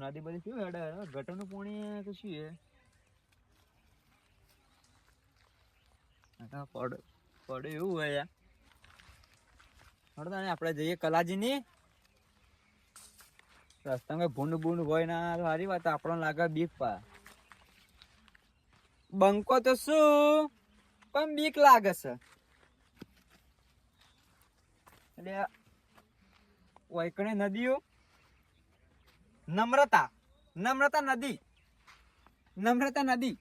નદી બધી શું હેડે? ગટરનું પાણી કે શું હે પડ એવું હોય યાર. આપણે જઈએ કલાજીની. રસ્તામાં ભૂંડ ભૂંડ હોય ના સારી વાત આપણને લાગે બીક પા. બંકો તો શું? પણ બીક લાગે છે. એટલે વૈકણે નદીઓ નમ્રતા. નમ્રતા નદી. નમ્રતા નદી.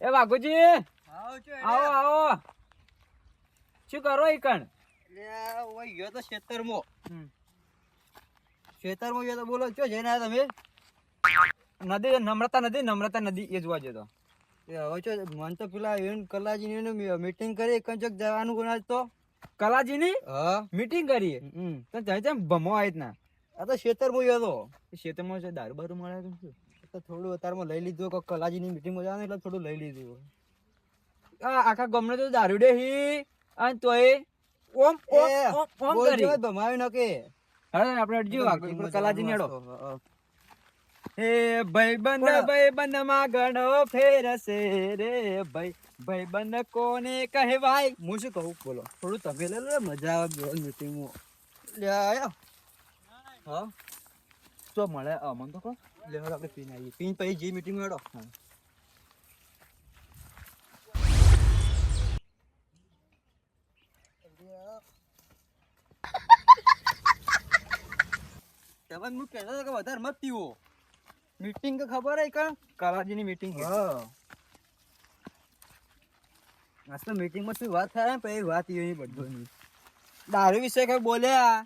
એ વાઘુજી આવો આવો શું કરો ઈકણ ગયો તો ખેતરમાં. ખેતરમાં ગયો તો બોલો ચો જઈને આવ્યા તમે? નદી નમ્રતા નદી નમ્રતા નદી એ જોવા જતો હવે ચો મન તો પેલા એન કલાજી મીટિંગ કરી કંચક જવાનું કોણ તો કલાજીની હા. મીટિંગ કરીએ. તો જાય છે ભમો આવી ના આ તો ખેતરમાં ગયો હતો. ખેતરમાં છે દારૂ બારૂ મળે તો થોડું અત્યારમાં લઈ લીધું કે કલાજીની મીટિંગમાં જવાનું એટલે થોડું લઈ લીધું. આખા ગમને તો દારૂ ડે હી. અને તોય ઓમ ઓમ ઓમ કરી. ભમાવી નાખે. હવે આપણે અડજી વાગ મીટિંગમાં કલાજી નેડો. જવાનું હતું. ભાઈ ભાઈબંધ બોલો. ભાઈબંધમાં ઘણો ફેરસે રે ભાઈ. ભાઈબંધ કોને કહેવાય. હું શું કહું? બોલો. થોડું તમે લઈ લો મજા આવે મીટિંગમાં લે આયા. હા. તો મળે. અમન તો કહો લે હવે આપણે પીને આવીએ. પીને પછી જે મીટિંગ હેડો. તમે હું કહેતો કે વધારે મત પીવો. મીટિંગ ખબર હે કા કાલાજીની મીટિંગ હા. આજ તો મીટિંગમાં શું વાત થાય? ને પછી વાત એ બધું દારૂ વિશે કઈ બોલ્યા?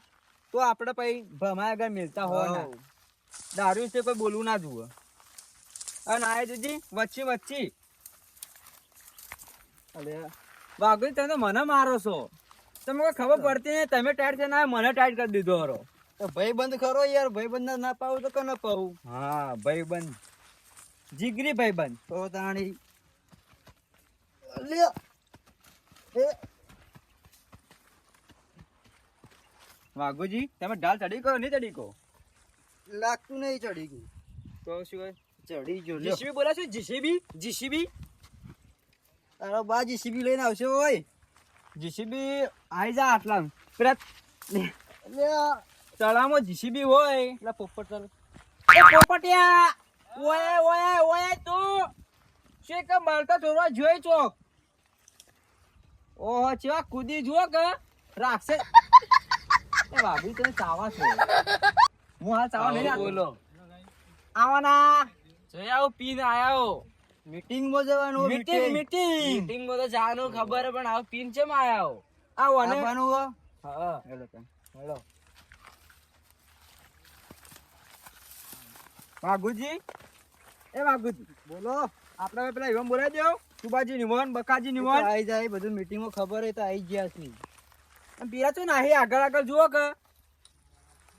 તો આપણે પછી ભમાય આગળ મિલતા હોય ને દારૂ વિશે કોઈ બોલવું ના જુઓ. અને આ જીજી વચ્ચે વચ્ચે. અલે વાઘુ તમે મને મારો છો. તમે કોઈ ખબર પડતી નહીં તમે ટાઈટ છે ના મને ટાઈટ કરી દીધો હરો. તો ભાઈ બંધ કરો યાર ભાઈ બંધ ના પાવું તો કે પાવું હા ભાઈ બંધ જીગરી ભાઈબંધ. તો તાણી. લ્યો વાઘુજી તમે ઢાલ ચડી ગયો નહીં ચડી કહો લાગતું નહીં ચડી ગયું. તો શું હોય? ચડી ગયો જીસીબી બોલા છે જીસીબી? જીસીબી? તારો બા જીસીબી લઈને આવશે ઓય જીસીબી આઈ જા આટલા. પેલા લ્યો. જીસીબી હોય. એટલે પોપટ ચાલ એ પોપટિયા. ઓય ઓય ઓય તું. શું કે મારતા થોડો જોઈ ચોક? ઓહો ચેવા કુદી જુઓ કે. રાખશે. એ ભાભી તને ચાવા છે. હું હા ચાવા નહીં બોલો. આવવાના. જોઈ આવો પીને આયા મીટિંગમાં જવાનું મીટિંગ મીટિંગ. મીટિંગ. માં તો જવાનું ખબર પણ આવો પીન ચેમ આયા આવો ને આવવાનું હો? હા. Hello hello. વાઘુજી એ વાઘુજી બોલો. આપણે પેલા એવમ બોલાવી દેવ સુબાજી નિમોન બકાજી નિમોન આવી જાય બધું મીટિંગમાં ખબર હોય તો આવી ગયા છે. અને પીરા તો નાહી આગળ આગળ જુઓ કે.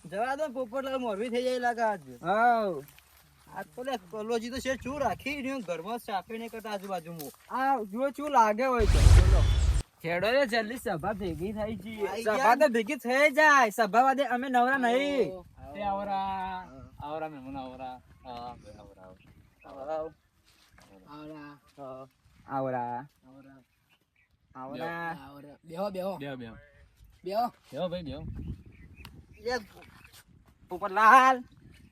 જવા દો પોપટલાલ મોરબી થઈ જાય લાગે આજ. આ તો લે કોલોજી તો છે શું રાખી રહ્યું ઘરમાં સાફે નહીં કરતા આજુબાજુ આ જુઓ શું લાગે હોય તો બોલો. ખેડો ને જલ્દી સભા ભેગી થઈ છે સભા તો ભેગી થઈ જાય. સભા વાદે અમે નવરા નહીં. તે આવરા. આવરા મેમુન આવરા આવ. આવરા. આવરા. બેહો બેહો બેહો બેહો બેહો બેહો ભાઈ બેહો એ પોપટલાલ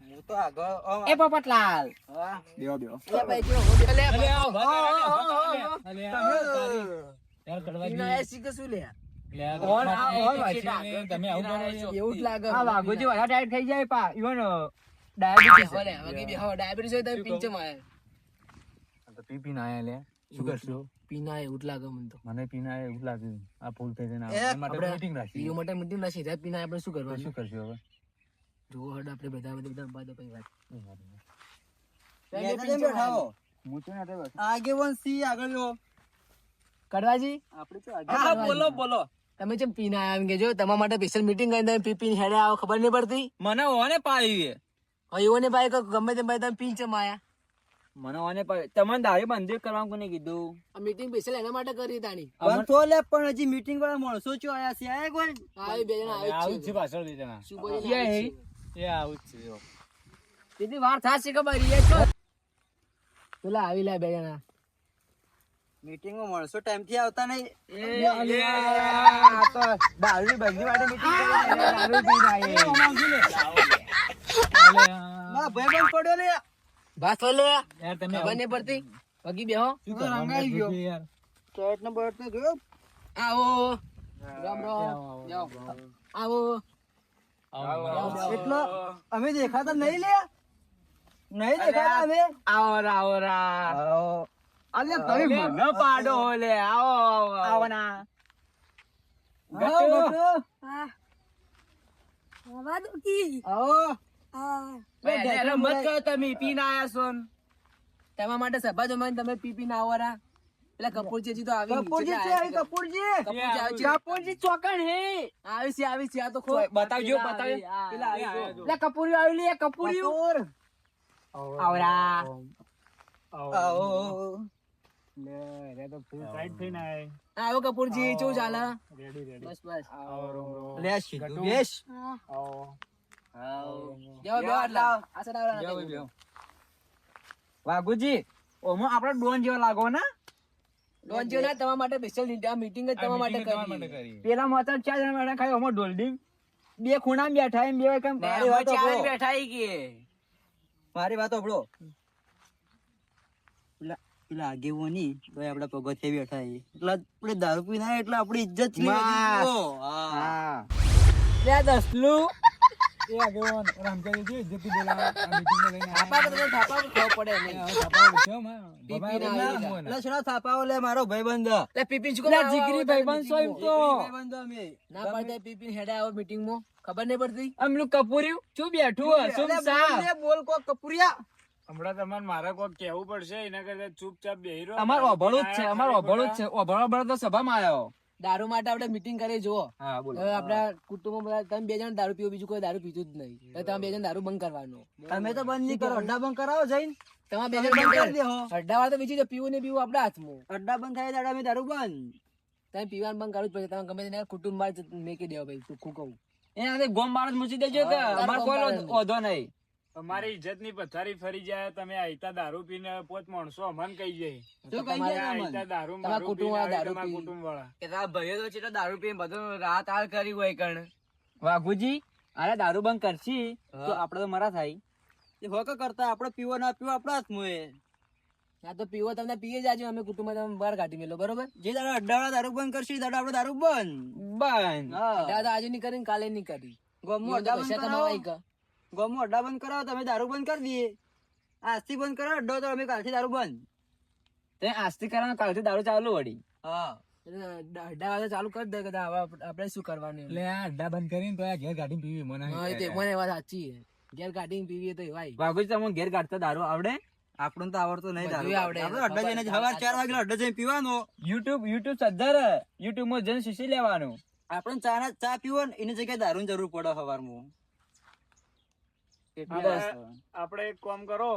હું તો આગળ એ પોપટલાલ હા. બેહો બેહો એ ભાઈ જો હો બે- લે તમે આ ઓન વાંચી. એવું જ લાગે આ ટાઈટ થઈ જાય પા ઇવન ડાયાબિટીસ પી પી ના આયા લે શું કરશું પીના એવું લાગે મને તો. મને પીના એવું લાગ્યું આ ભૂલ થઈ જઈને માટે મીટિંગ રાખી. પીઓ માટે મીટિંગ ના સીધા પીના આપણે શું કરવાનું? શું કરશું હવે? જુઓ હડ આપણે બધા બધા બધા બાદ પછી વાત. નેતા જેમ બેઠા હો. હું તો ના બસ આગેવાન સી આગળ જો કડવાજી? આપણે તો હા બોલો બોલો. તમે જેમ પીના આવ્યા એમ કે જો તમારા માટે સ્પેશિયલ મીટિંગ કરી તમે પી પીને હેડે આવો. ખબર નહીં પડતી? મને ઓને પાડી હવે એવો ને ભાઈ ગમે તેમ ભાઈ તમે પીન ચમ આયા મને ઓને પ- તમને દારૂ બંધ કરવાનું કોને કીધું? આ મીટિંગ સ્પેશિયલ એના માટે કરી તાણી. પણ તો લે પણ હજી મીટિંગ વાળા માણસો છો આયા છે? આયા કોઈ આવી બે જણા આવી છે. પાછળ બે જણા છે. એ આવું જ છે જો. કેટલી વાર થશે ખબર એ છો પેલા આવી લે બે જણા. મીટિંગમાં માણસો ટાઈમથી આવતા નહીં. એ, આ તો દારૂની બંધી માટે મીટિંગ કરી દારૂ પીને આયે. મારા ભાઈ પણ પડ્યો લે બસ તો યાર તમે ખબર નહીં પડતી. વગી બેહો. શું તો રંગાઈ ગયો. યાર? ચોટ ને બર્ટ ને જોયો આવો. રામ રામ. આવો એટલો અમે દેખાતા નહીં લે? નહીં દેખાતા અમે? આવો રા, આવો રા. અલે તમે મને પાડો લે. આવો આવો આવો. ના આવો આવો આવો. બે કરો તમે પીને આયા છો તમારા માટે સભા જમાઈને તમે પી પી ના આવવાના પેલા કપૂરજી તો આવી કપૂરજી છે અહીં કપૂરજી. કપૂરજી આવી છે. કપૂરજી ચોકણ હે. આવી છે આવી છે આ તો ખો. બતાવજો બતાવજો. પેલા આવી ગયો. કપૂરી આવી લે કપૂરી. આવરા. આવો લે, તો full tight થઈને આય. આવો કપૂરજી શું ચાલે? Ready, ready. બસ બસ. આવો, રોમ, રોમ. લે સીધું આવો. વાઘુજી ઓમો આપડે ડોન જેવા લાગો ના? ડોન જેવું ના તમારા માટે સ્પેશિયલ આ તમારા જ તમારા માટે કરી કરી. પેલા માતા ચાર જણા બેઠા ખાઈ ઓમો ડોલ્ડિંગ બે ખૂણા બેઠા એમ બે કેમ મારી વાત સાંભળો. બેઠા કે. મારી વાત સાંભળો. પેલા પેલા આગેવાની તો આપડા પગથિયે બેઠા છે એટલે આપણે દારૂ પીને એટલે આપણી ઇજ્જત છે હા હા. લે દસલું. એ આગેવાન, રામચાંદજી જો ઇજ્જતથી બોલાવે. આ meeting માં લઈને થાપા. તો તમને થાપા ખાવ પડે નહીં. થાપાઓ બેઠો માં. શેના થાપાઓ લે મારો ભાઈબંધ લે પીપીન શું લે જીગરી ભાઈબંધ છો એમ meeting તો? ભાઈબંધ અમે ના પડતા પીપીન હેડે આવો મીટિંગમાં ખબર નહીં પડતી અમલું કપૂર્યું શું બેઠું હે? શું સાફ? બોલ બોલ કોક કપૂરિયા હમણાં તમારે મારે કોક કેવું પડશે એના કરતા ચૂપચાપ બેહી રહો. અમાર ઓભળું જ છે અમારો ઓભળું જ છે ઓભળો ઓભળો તો સભામાં આવ્યો દારૂ માટે આપણે મીટિંગ કરી જુઓ. કુટુંબમાં બધા તમે બે જણ દારૂ પીવો બીજું કોઈ દારૂ પીધું જ નહીં. તમે બે જણ દારૂ બંધ કરવાનું. તમે તો બંધ નહીં કરો અડ્ડા બંધ કરાવો જઈને. તમે બે જણ બંધ કરી. કરો. અડધા વાર તો બીજી પીવું ને પીવું આપડા હાથમાં. અડ્ડા બંધ થાય દાડા અમે દારૂ બંધ. તમે પીવાનું બંધ કરવું જ પડશે તમે ગમે તેને કુટુંબ મેકી દેવો ભાઈ ચોખ્ખું કહું? એ ગોમ માણસ મૂકી દેજો કે હા, કોઈ ઓધો નહીં. તમારી ઇજ્જતની પથારી ફરી જાય તમે આઈતા દારૂ પીને પોત માણસો અમન કહી જાય. શું કહી આઈતા દારૂ મારું કુટુંબ પીને વાળા આવે, દારૂ કુટુંબ વાળા. કે તારા ભાઈઓ તો ચેટલા દારૂ પીને બધું રાત હાલ કરી હોય કણ? વાઘુજી અરે દારૂ બંધ કરશી તો આપડે તો મરા થાય. એ હોક કરતા આપણે પીવો ના પીવો આપણા હાથમાં એ. ના તો પીવો તમને પીએ જાજો અમે કુટુંબમાં તમે બહાર કાઢી મેલો બરોબર? જે દાડા અડ્ડાવાળા દારૂ બંધ કરશે દાડા આપણે દારૂ બંધ. બંધ. દાદા આજે નહીં કરીને કાલે નહીં કરી. ગમો અડ્ડા પૈસા કમાવાય કા ગોમમાં અડ્ડા બંધ કરાવો તમે દારૂ બંધ કરી દઈએ. આજથી બંધ કરો અડ્ડો તો અમે કાલથી દારૂ બંધ. તે આજથી કરવાનું કાલથી દારૂ ચાલુ વળી. હા અઢા વાગે ચાલુ કરી દે કદા હવે આપણે શું કરવાનું એટલે આ અડ્ડા બંધ કરીને તો આ ઘેર ગાડી પીવી મને હા, તે મને વાત સાચી છે. ઘેર ગાડી પીવી તો એવાય. વાઘુજી તમે ઘેર કાઢતા દારૂ આવડે? આપણને તો આવડતો નહીં દારૂ. આવડે. આપણે અડ્ડા જઈને સવાર ચાર વાગે અડ્ડા જઈને પીવાનો. યુટ્યુબ યુટ્યુબ સદ્ધર યુટ્યુબમાં જઈને શીશી લેવાનું. આપણે ચા ના ચા પીવો ને એની જગ્યાએ દારૂની જરૂર પડે સવારમાં. આપણે એક કામ કરો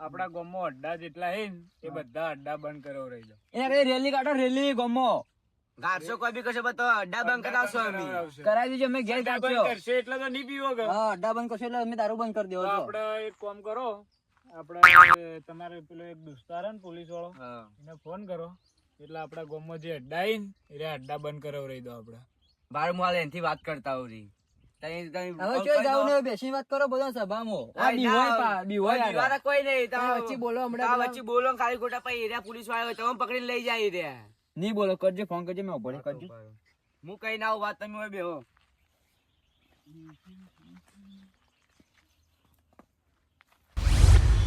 આપણા ગોમો અડ્ડા જેટલા હે એ બધા અડ્ડા બંધ કરો રહી જાઓ. એના કઈ રેલી કાઢો રેલી ગોમો. ગાડશો કોઈ બી કશે બતો અડ્ડા બંધ કરાવશો અમે. કરાવી દીજો અમે ઘેર કાઢશો કરશે એટલે તો નહીં પીવો કે હા અડ્ડા બંધ કરશો એટલે અમે દારૂ બંધ કરી દેવો છો. આપણે એક કામ કરો આપણે તમારે પેલો એક દોસ્તાર ને પોલીસ વાળો એને ફોન કરો. એટલે આપણા ગોમો જે અડ્ડા હે ને એ અડ્ડા બંધ કરાવ રહી દો આપણે. બાર માલ એનથી વાત કરતા હોરી હવે ચોય જાવ ને બેસી વાત કરો બધા સભામાં. આ બીવોય પા- બીવોય આરે. કોઈ નહીં તમે વચ્ચે બોલો હમણાં વચ્ચે બોલો ખાલી ખોટા પછી એરિયા પોલીસવાળા હોય તમે પકડીને લઈ જાય રહ્યા નહીં બોલો કરજો ફોન કરજો મેં ઊભો કરજો. હું કઈ ના વાત તમે હોય બેહો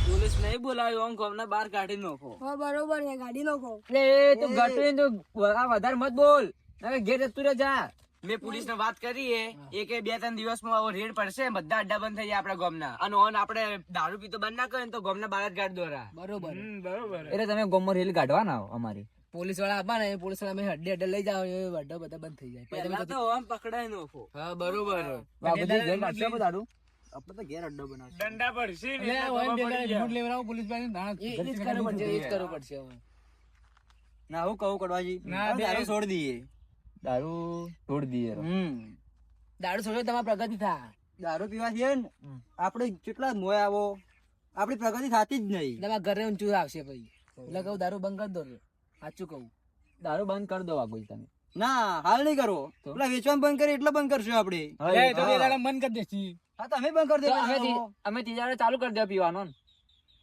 પોલીસ નહીં બોલાવ્યો આમ ગામના બહાર કાઢી નાખો. એટલે તું ગટરી તું આ વધારે મત બોલ. હવે ઘેર જતું રે જા. મેં પોલીસ ને વાત કરી એ. કે બે ત્રણ દિવસમાં આવો રેડ પડશે બધા અડ્ડા બંધ થઈ જાય આપડા ગોમ ના અને ઓન આપડે દારૂ પીતો બંધ ના કરે તો ગોમ ના જ ગાડ દોરા બરોબર. બરોબર એટલે તમે ગોમમાં રેલ કાઢવા ના અમારી. પોલીસવાળા આપવા ને પોલીસવાળા અમે હડ્ડે હડ્ડે લઈ એ અડ્ડા બધા બંધ થઈ જાય. પહેલા તો આમ પકડાય નો હા બરોબર. આપણે તો ઘેર અડ્ડો બનાવશું. દંડા પડશે ને પોલીસ એ જ કરવું પડશે એ જ કરવું પડશે હવે. હું કહું કડવાજી. ના, દારૂ છોડી દઈએ. દારૂ છોડી દઈએ હમ. દાડો છોડો તમારી પ્રગતિ થાય દારૂ ને આપણે કેટલા મોય આવો? આપણી પ્રગતિ થતી જ નહીં. તમારા ઘરે ઊંચું આવશે પછી એટલે કહું દારૂ બંધ કરી દો સાચું કહું. દારૂ બંધ કરી દો વાઘુજી તમે. ના હાલ નહીં કરો. એટલે વેચવાનું બંધ કરી એટલે બંધ કરશું આપણે એ તો બે દાડા બંધ કરી દેશી. હા તમે બંધ કરી દો અમે તી- અમે ત્રીજા ચાલુ કરી દે પીવાનો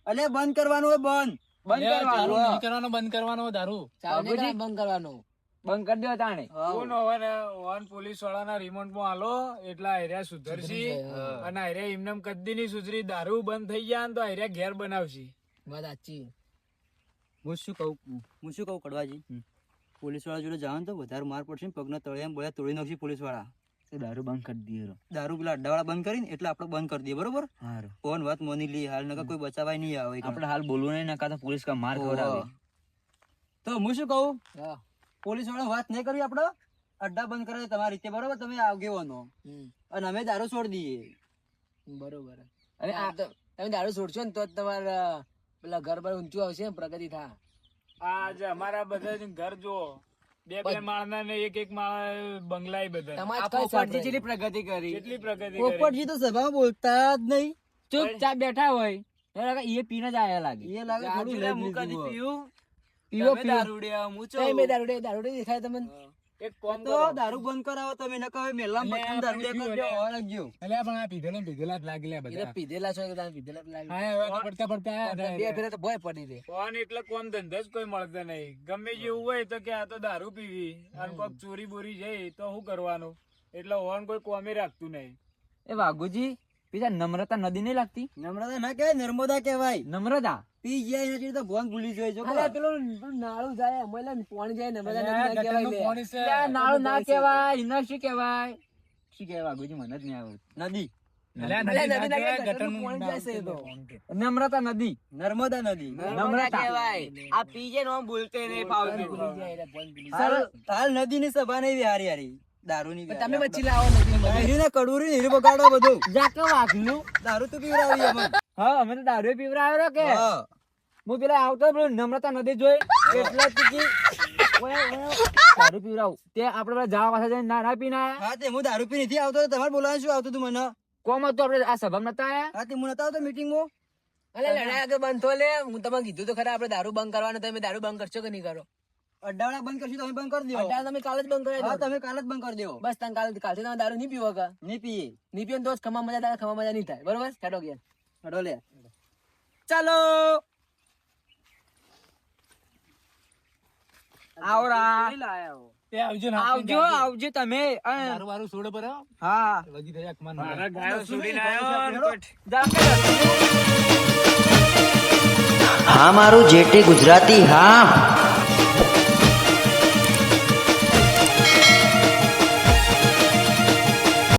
એટલે બંધ કરવાનું હોય બંધ. બંધ કરવાનું. દારૂ કરવાનો બંધ કરવાનો દારૂ. બંધ કરવાનો. બંધ કરી દો તાણે. કોણ હવે ઓન પોલીસ વાળાના રિમોટમાં આલો એટલા આયર્યા સુધરશી અને આયર્યા એમને કદી ની સુધરી દારૂ બંધ થઈ ગયા તો આયર્યા ઘેર બનાવશી. વાત સાચી. હું શું કહું? હું શું કહું કડવાજી? પોલીસવાળા જોડે જવાનું તો વધારે માર પડશે ને પગના તળિયા બોલ્યા તોડી નાખશે પોલીસવાળા. દારૂ બંધ કરી દઈએ દારૂ પેલા અડ્ડાવાળા બંધ કરીને એટલે આપણે બંધ કરી દઈએ બરોબર? ફોન વાત મોની લી હાલ નકર કોઈ બચાવાય નહીં આવે. આપણે હાલ બોલવું નહીં નકા તો પોલીસ કા માર ખવડાવે. તો હું શું કહું? હા. પોલીસ વાળો વાત નહીં કરવી આપણે? અડ્ડા બંધ કરે તમારી રીતે બરોબર? તમે આગેવાનો અને અમે દારૂ છોડી દઈએ. બરોબર. આ તો તમે દારૂ છોડશો ને તો જ તમારા પેલા ઘર પર ઊંચું આવશે પ્રગતિ થા. આજ અમારા બધા ઘર જો બે બે માળના ને એક એક માળા બંગલા બધા. તમારે પોપટજી જેટલી પ્રગતિ કરી. એટલી પ્રગતિ કરી. પોપટજી તો સભા બોલતા જ નહીં. ચૂપચાપ બેઠા હોય. એ પીને જ આયા લાગે. એ લાગે થોડું લીધું હોય. પીવું પીવો પીવો. દારૂડિયા, હું ચો. કઈ મેં દારૂ દારૂ દેખાય તમને. એક કોમ તો દારૂ બંધ કરાવો તમે ન કહો મેલામાં પટ્ટામાં દારૂ દેખાડજો, હોવા લાગજો. એટલે પણ આ પીધેલા પીધેલા જ લાગેલા એ તો બધા. પીધેલા છો કે તમે પીધેલા જ હા હવે પડતા પડતા બે ફેરે તો ભોય પડી રે કોણ એટલે કોમ ધંધો જ કોઈ મળતો નહીં. ગમે જેવું હોય તો કે આ તો દારૂ પીવી. અને કોક ચોરી બોરી જાય તો શું કરવાનું? એટલે ઓન કોઈ કોમે રાખતું નહીં. એ વાઘુજી પીછા નમ્રતા નદી નહીં લાગતી? નમ્રતા ના કહેવાય નર્મદા કહેવાય. નમ્રતા? પી જાય એના તો ભોંગ ભૂલી જોઈ જો અરે પેલું પેલું નાળું જાય એમાં એટલે પાણી જાય નર્મદા નદી ના કહેવાય નાળું ના કહેવાય ઇના શું કહેવાય? શું કહેવાય? ગુજી મને જ નહીં આવડતું. નદી. નદી. નદી ના ના. નમ્રતા નદી. નર્મદા નદી. નમ્રતા. કહેવાય. આ પી જાય બોલતે નહીં ફાવતું. ભૂલી જાય એટલે ભોય ભૂલી જાય. હાલ હાલ નદીની સભા નહીં હારી હારી. દારૂની તમે વચ્ચે લાવો નદી માં. હીરી ને કડુરી ને હીરી બગાડો બધું. જાકે દારૂ તો પીવડાવી. હા અમે તો દારૂ પીવડાવ્યો કે. હું. પેલા આવતો પેલો નમ્રતા નદી જોઈ. એટલે દારૂ પીવડાવું. તે આપણે પેલા જવા પાસે જઈને ના ના પીને હા તે હું દારૂ પી નથી આવતો તમારે બોલાવવાનું શું આવતું તું મને? કોમ હતું આપણે આ સભામાં નતા આયા? હા તે હું નતા આવતો મીટિંગમાં અલે લડાઈ આગળ બંધ થો લે. હું તમને કીધું તો ખરા આપણે દારૂ બંધ કરવાનું તમે દારૂ બંધ કરશો કે નહીં કરો? અડ્ડાવાળા બંધ કરશું તમે બંધ કરી દો. અઢાર તમે કાલે જ બંધ કરી હા દો તમે કાલે જ બંધ કરી દો. બસ તમે કાલે કાલે તમે દારૂ નહીં પીવો કા નહીં પીએ. નહીં પીએ તો જ ખમા મજા થાય ખમા મજા નહીં થાય. બરોબર? હેડો ગયા હડો લે. ચાલો. આવરા. તે આવજો આવજો આવજો તમે. દારૂ બારૂ છોડો પર હા. વગી કમાન મારા ગાયો હા મારું જેટી ગુજરાતી હા.